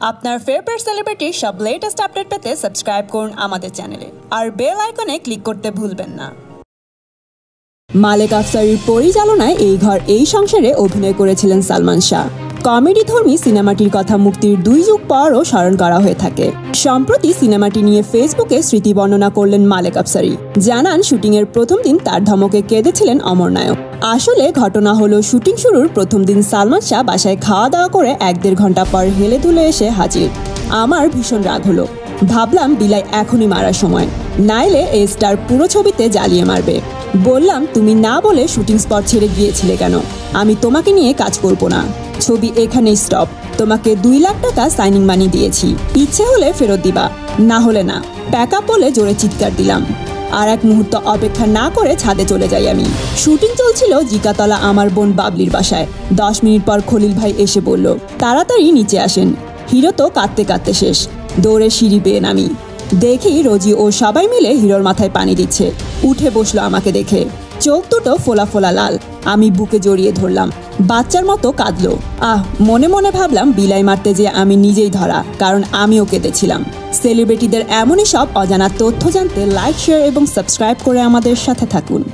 আপনার ফেভারিট সেলিব্রিটির সব latest update পেতে সাবস্ক্রাইব করুন আমাদের চ্যানেলে আর বেল আইকনে ক্লিক করতে ভুলবেন না। মালেক আফসারির পরিচালনায় এই ঘর এই সংসারে অভিনয় করেছিলেন সালমান শাহ। কমেডি ধর্মী সিনেমাটির কথা মুক্তির দুই যুগ পরও স্মরণ করা হয়ে থাকে। সম্প্রতি সিনেমাটি নিয়ে ফেসবুকে স্মৃতি বর্ণনা করলেন মালেক আফসারি। জানান, শুটিংয়ের প্রথম দিন তার ধমকে কেঁদেছিলেন অমর নায়ক। আসলে ঘটনা হলো, শুটিং শুরুর প্রথম দিন সালমান শাহ বাসায় খাওয়া দাওয়া করে এক দেড় ঘণ্টা পর হেলে ধুলে এসে হাজির। আমার ভীষণ রাগ হলো। ভাবলাম, বিলাই এখনই মারার সময়। নাইলে এই স্টার পুরো ছবিতে জ্বালিয়ে মারবে। বললাম, তুমি না বলে শুটিং স্পট ছেড়ে গিয়েছিলে কেন? আমি তোমাকে নিয়ে কাজ করব না। ছবি এখানেই স্টপ তোমাকে দুই লাখ টাকা সাইনিং মানি দিয়েছি। ইচ্ছে হলে ফেরত দিবা। না হলে না। প্যাক আপ বলে জোরে চিৎকার দিলাম। আর এক মুহূর্ত অপেক্ষা না করে ছাদে চলে যাই আমি। শুটিং চলছিল জিকাতলা আমার বোন বাবলির বাসায়। দশ মিনিট পর খলিল ভাই এসে বলল, তাড়াতাড়ি নিচে আসেন। হিরো তো কাঁদতে কাঁদতে শেষ। দৌড়ে সিঁড়ি বেয়ে নামি। দেখি রোজি ও সবাই মিলে হিরোর মাথায় পানি দিচ্ছে। উঠে বসল আমাকে দেখে। চোখ দুটো ফোলা ফোলা লাল। আমি বুকে জড়িয়ে ধরলাম। বাচ্চার মতো কাঁদলো। আহ, মনে মনে ভাবলাম বিলাই মারতে যে আমি নিজেই ধরা, কারণ আমিও কেঁদেছিলাম। সেলিব্রিটিদের এমনই সব অজানা তথ্য জানতে লাইক শেয়ার এবং সাবস্ক্রাইব করে আমাদের সাথে থাকুন।